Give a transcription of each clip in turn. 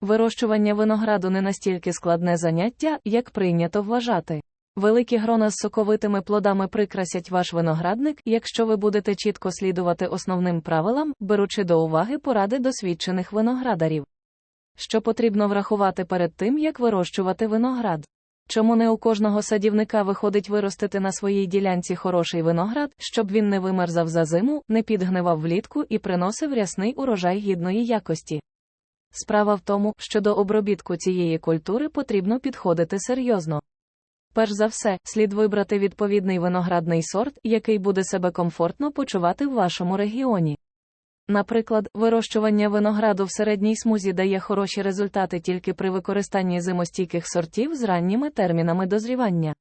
Вирощування винограду не настільки складне заняття, як прийнято вважати. Великі грона з соковитими плодами прикрасять ваш виноградник, якщо ви будете чітко слідувати основним правилам, беручи до уваги поради досвідчених виноградарів. Що потрібно врахувати перед тим, як вирощувати виноград? Чому не у кожного садівника виходить виростити на своїй ділянці хороший виноград, щоб він не вимерзав за зиму, не підгнивав влітку і приносив рясний урожай гідної якості? Справа в тому, що до обробітку цієї культури потрібно підходити серйозно. Перш за все, слід вибрати відповідний виноградний сорт, який буде себе комфортно почувати в вашому регіоні. Наприклад, вирощування винограду в середній смузі дає хороші результати тільки при використанні зимостійких сортів з ранніми термінами дозрівання.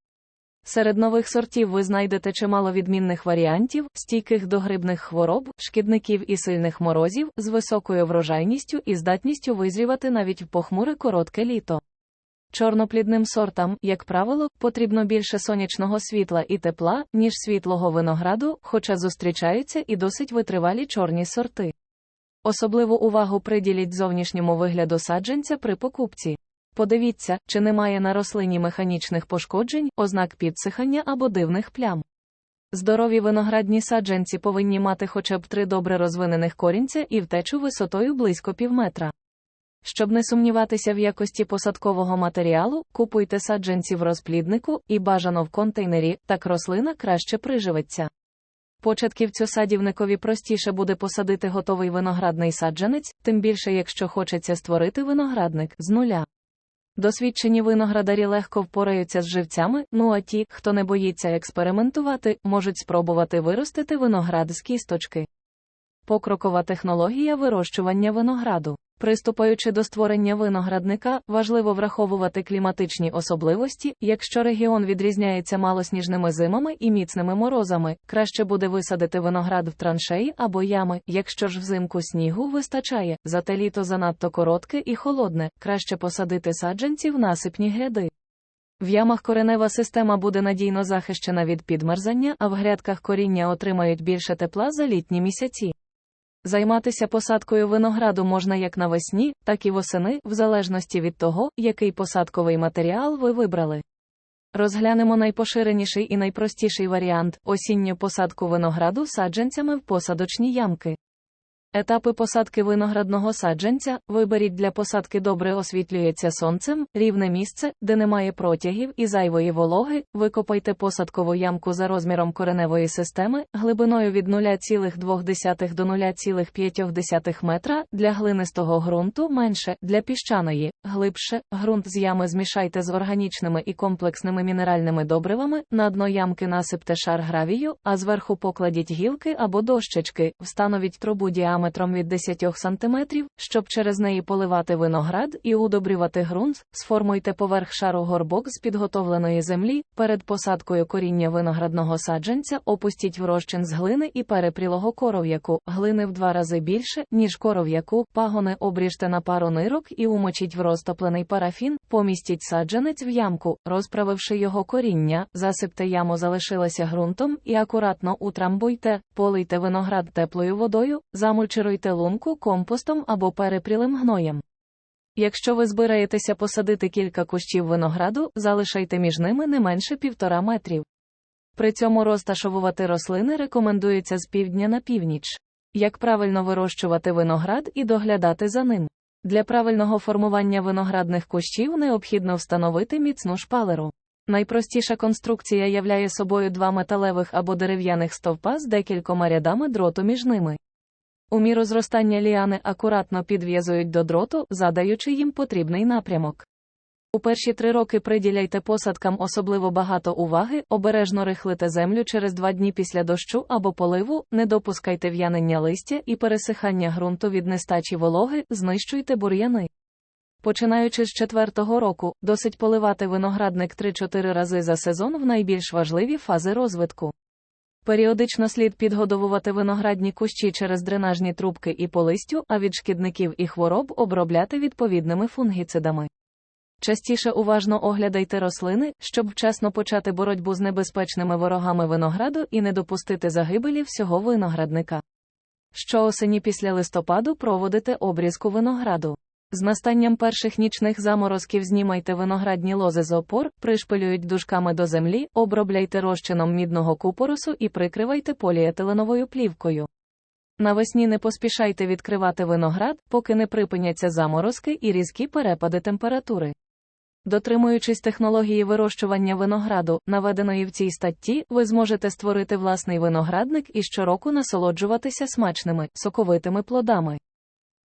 Серед нових сортів ви знайдете чимало відмінних варіантів, стійких до грибних хвороб, шкідників і сильних морозів, з високою врожайністю і здатністю визрівати навіть в похмуре коротке літо. Чорноплідним сортам, як правило, потрібно більше сонячного світла і тепла, ніж світлого винограду, хоча зустрічаються і досить витривалі чорні сорти. Особливу увагу приділіть зовнішньому вигляду саджанця при покупці. Подивіться, чи немає на рослині механічних пошкоджень, ознак підсихання або дивних плям. Здорові виноградні саджанці повинні мати хоча б три добре розвинених корінця і втечу висотою близько півметра. Щоб не сумніватися в якості посадкового матеріалу, купуйте саджанці в розпліднику і бажано в контейнері, так рослина краще приживеться. Початківцю садівникові простіше буде посадити готовий виноградний саджанець, тим більше якщо хочеться створити виноградник з нуля. Досвідчені виноградарі легко впораються з живцями, ну а ті, хто не боїться експериментувати, можуть спробувати виростити виноград з кісточки. Покрокова технологія вирощування винограду. Приступаючи до створення виноградника, важливо враховувати кліматичні особливості, якщо регіон відрізняється малосніжними зимами і міцними морозами, краще буде висадити виноград в траншеї або ями, якщо ж взимку снігу вистачає, зате літо занадто коротке і холодне, краще посадити саджанці в насипні гряди. В ямах коренева система буде надійно захищена від підмерзання, а в грядках коріння отримають більше тепла за літні місяці. Займатися посадкою винограду можна як навесні, так і восени, в залежності від того, який посадковий матеріал ви вибрали. Розглянемо найпоширеніший і найпростіший варіант осінню посадку винограду саджанцями в посадочні ямки. Етапи посадки виноградного саджанця. Виберіть для посадки добре освітлюється сонцем, рівне місце, де немає протягів і зайвої вологи, викопайте посадкову ямку за розміром кореневої системи, глибиною від 0,2 до 0,5 метра, для глинистого ґрунту менше, для піщаної, глибше, ґрунт з ями змішайте з органічними і комплексними мінеральними добривами, на дно ямки насипте шар гравію, а зверху покладіть гілки або дощечки, встановіть трубу діаметром діаметром від 10 см, щоб через неї поливати виноград і удобрювати ґрунт, сформуйте поверх шару горбок з підготовленої землі, перед посадкою коріння виноградного саджанця опустіть в з глини і перепрілого коров'яку, глини в два рази більше, ніж коров'яку, пагони обріжте на пару нирок і умочіть в розтоплений парафін, помістіть саджанець в ямку, розправивши його коріння, засипте яму залишилася ґрунтом і акуратно утрамбуйте, полийте виноград теплою водою, замульчируйте Розміруйте лунку компостом або перепрілим гноєм. Якщо ви збираєтеся посадити кілька кущів винограду, залишайте між ними не менше півтора метрів. При цьому розташовувати рослини рекомендується з півдня на північ. Як правильно вирощувати виноград і доглядати за ним. Для правильного формування виноградних кущів необхідно встановити міцну шпалеру. Найпростіша конструкція являє собою два металевих або дерев'яних стовпа з декількома рядами дроту між ними. У міру зростання ліани акуратно підв'язують до дроту, задаючи їм потрібний напрямок. У перші три роки приділяйте посадкам особливо багато уваги, обережно рихлите землю через два дні після дощу або поливу, не допускайте в'янення листя і пересихання ґрунту від нестачі вологи, знищуйте бур'яни. Починаючи з четвертого року, досить поливати виноградник 3-4 рази за сезон в найбільш важливі фази розвитку. Періодично слід підгодовувати виноградні кущі через дренажні трубки і по листю, а від шкідників і хвороб обробляти відповідними фунгіцидами. Частіше уважно оглядайте рослини, щоб вчасно почати боротьбу з небезпечними ворогами винограду і не допустити загибелі всього виноградника. Щоосені після листопаду проводите обрізку винограду. З настанням перших нічних заморозків знімайте виноградні лози з опор, пришпилюють дужками до землі, обробляйте розчином мідного купоросу і прикривайте поліетиленовою плівкою. Навесні не поспішайте відкривати виноград, поки не припиняться заморозки і різкі перепади температури. Дотримуючись технології вирощування винограду, наведеної в цій статті, ви зможете створити власний виноградник і щороку насолоджуватися смачними, соковитими плодами.